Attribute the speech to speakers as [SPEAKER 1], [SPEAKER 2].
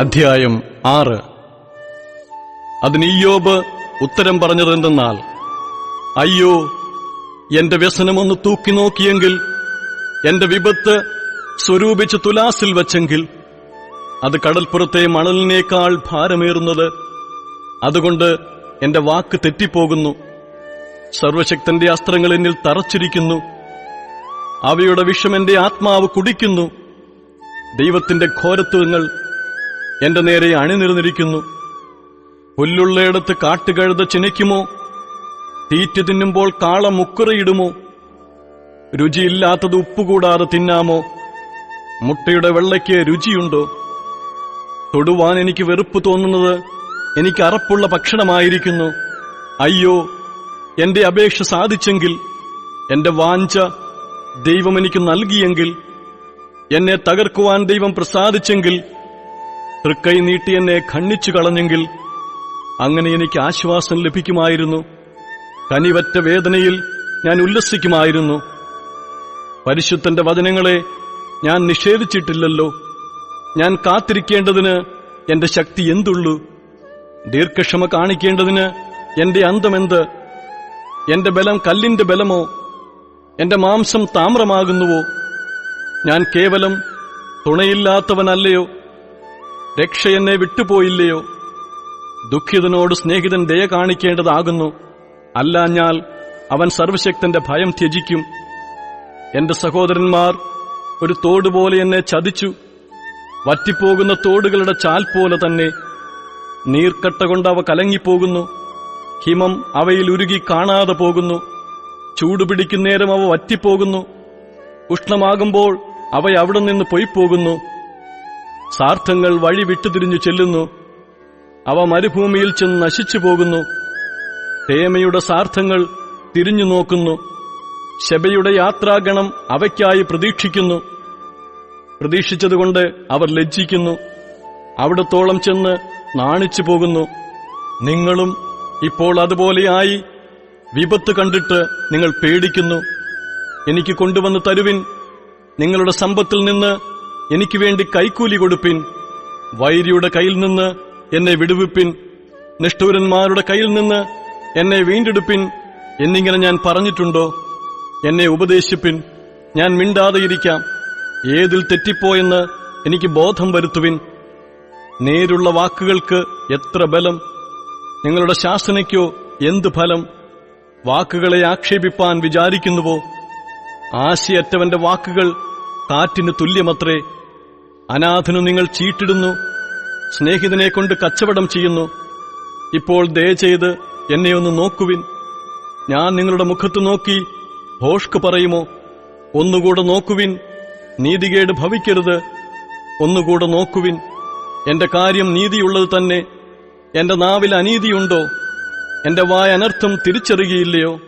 [SPEAKER 1] അധ്യായം ആറ്. അതിന് ഈയോബ് ഉത്തരം പറഞ്ഞതെന്തെന്നാൽ അയ്യോ എന്റെ വ്യസനമൊന്ന് തൂക്കി നോക്കിയെങ്കിൽ എന്റെ വിപത്ത് സ്വരൂപിച്ച് തുലാസിൽ വച്ചെങ്കിൽ അത് കടൽപ്പുറത്തെ മണലിനേക്കാൾ ഭാരമേറുന്നത് അതുകൊണ്ട് എന്റെ വാക്ക് തെറ്റിപ്പോകുന്നു. സർവശക്തന്റെ അസ്ത്രങ്ങൾ എന്നിൽ തറച്ചിരിക്കുന്നു. അവയുടെ വിഷം എന്റെ ആത്മാവ് കുടിക്കുന്നു. ദൈവത്തിന്റെ ഘോരത്വങ്ങൾ എന്റെ നേരെ അണിനിരന്നിരിക്കുന്നു. പുല്ലുള്ളയിടത്ത് കാട്ടുകഴുത ചിനയ്ക്കുമോ തീറ്റ് തിന്നുമ്പോൾ കാള മുക്കുറയിടുമോ? രുചിയില്ലാത്തത് ഉപ്പുകൂടാതെ തിന്നാമോ? മുട്ടയുടെ വെള്ളയ്ക്ക് രുചിയുണ്ടോ? തൊടുവാൻ എനിക്ക് വെറുപ്പ് തോന്നുന്നത് എനിക്ക് അറപ്പുള്ള ഭക്ഷണമായിരിക്കുന്നു. അയ്യോ എന്റെ അപേക്ഷ സാധിച്ചെങ്കിൽ എന്റെ വാഞ്ച ദൈവം എനിക്ക് നൽകിയെങ്കിൽ എന്നെ തകർക്കുവാൻ ദൈവം പ്രസാദിച്ചെങ്കിൽ തൃക്കൈ നീട്ടി എന്നെ ഖണ്ണിച്ചു കളഞ്ഞെങ്കിൽ അങ്ങനെ എനിക്ക് ആശ്വാസം ലഭിക്കുമായിരുന്നു. കനിവറ്റ വേദനയിൽ ഞാൻ ഉല്ലസിക്കുമായിരുന്നു. പരിശുദ്ധന്റെ വചനങ്ങളെ ഞാൻ നിഷേധിച്ചിട്ടില്ലല്ലോ. ഞാൻ കാത്തിരിക്കേണ്ടതിന് എന്റെ ശക്തി എന്തുള്ളൂ? ദീർഘക്ഷമ കാണിക്കേണ്ടതിന് എന്റെ അന്തമെന്ത്? എന്റെ ബലം കല്ലിന്റെ ബലമോ? എന്റെ മാംസം താമ്രമാകുന്നുവോ? ഞാൻ കേവലം തുണയില്ലാത്തവനല്ലയോ? രക്ഷ എന്നെ വിട്ടുപോയില്ലയോ? ദുഃഖിതനോട് സ്നേഹിതൻ ദയ കാണിക്കേണ്ടതാകുന്നു. അല്ലാഞ്ഞാൽ അവൻ സർവശക്തന്റെ ഭയം ത്യജിക്കും. എന്റെ സഹോദരന്മാർ ഒരു തോട് പോലെ എന്നെ ചതിച്ചു. വറ്റിപ്പോകുന്ന തോടുകളുടെ ചാൽ പോലെ തന്നെ നീർക്കട്ട കൊണ്ട് അവ കലങ്ങിപ്പോകുന്നു. ഹിമം അവയിൽ ഉരുകി കാണാതെ പോകുന്നു. ചൂടുപിടിക്കുന്നേരം അവ വറ്റിപ്പോകുന്നു. ഉഷ്ണമാകുമ്പോൾ അവ അവിടെ നിന്ന് പൊയ്പോകുന്നു. സാർത്ഥങ്ങൾ വഴി വിട്ടുതിരിഞ്ഞു ചെല്ലുന്നു. അവ മരുഭൂമിയിൽ ചെന്ന് നശിച്ചു പോകുന്നു. തേമയുടെ സാർത്ഥങ്ങൾ തിരിഞ്ഞു നോക്കുന്നു. ശബയുടെ യാത്രാഗണം അവയ്ക്കായി പ്രതീക്ഷിക്കുന്നു. പ്രതീക്ഷിച്ചതുകൊണ്ട് അവർ ലജ്ജിക്കുന്നു. അവിടത്തോളം ചെന്ന് നാണിച്ചു പോകുന്നു. നിങ്ങളും ഇപ്പോൾ അതുപോലെയായി വിപത്ത് കണ്ടിട്ട് നിങ്ങൾ പേടിക്കുന്നു. എനിക്ക് കൊണ്ടുവന്ന് തരുവിൻ നിങ്ങളുടെ സമ്പത്തിൽ നിന്ന് എനിക്ക് വേണ്ടി കൈക്കൂലി കൊടുപ്പിൻ. വൈരിയുടെ കയ്യിൽ നിന്ന് എന്നെ വിടുവിപ്പിൻ. നിഷ്ഠൂരന്മാരുടെ കയ്യിൽ നിന്ന് എന്നെ വീണ്ടെടുപ്പിൻ. എന്നിങ്ങനെ ഞാൻ പറഞ്ഞിട്ടുണ്ടോ? എന്നെ ഉപദേശിപ്പിൻ. ഞാൻ മിണ്ടാതെയിരിക്കാം ഏതിൽ തെറ്റിപ്പോയെന്ന് എനിക്ക് ബോധം വരുത്തുവിൻ. നേരുള്ള വാക്കുകൾക്ക് എത്ര ബലം? നിങ്ങളുടെ ശാസനയ്ക്കോ എന്ത് ഫലം? വാക്കുകളെ ആക്ഷേപിപ്പാൻ വിചാരിക്കുന്നുവോ? ആശയറ്റവന്റെ വാക്കുകൾ കാറ്റിന് തുല്യമത്രേ. അനാഥനു നിങ്ങൾ ചീട്ടിടുന്നു. സ്നേഹിതനെ കൊണ്ട് കച്ചവടം ചെയ്യുന്നു. ഇപ്പോൾ ദയ ചെയ്ത് എന്നെ ഒന്ന് നോക്കുവിൻ. ഞാൻ നിങ്ങളുടെ മുഖത്ത് നോക്കി ഭോഷ്ക് പറയുമോ? ഒന്നുകൂടെ നോക്കുവിൻ. നീതികേട് ഭവിക്കരുത്. ഒന്നുകൂടെ നോക്കുവിൻ. എന്റെ കാര്യം നീതിയുള്ളത് തന്നെ. എന്റെ നാവിൽ അനീതിയുണ്ടോ? എന്റെ വായ അനർത്ഥം തിരിച്ചറിയുകയില്ലയോ?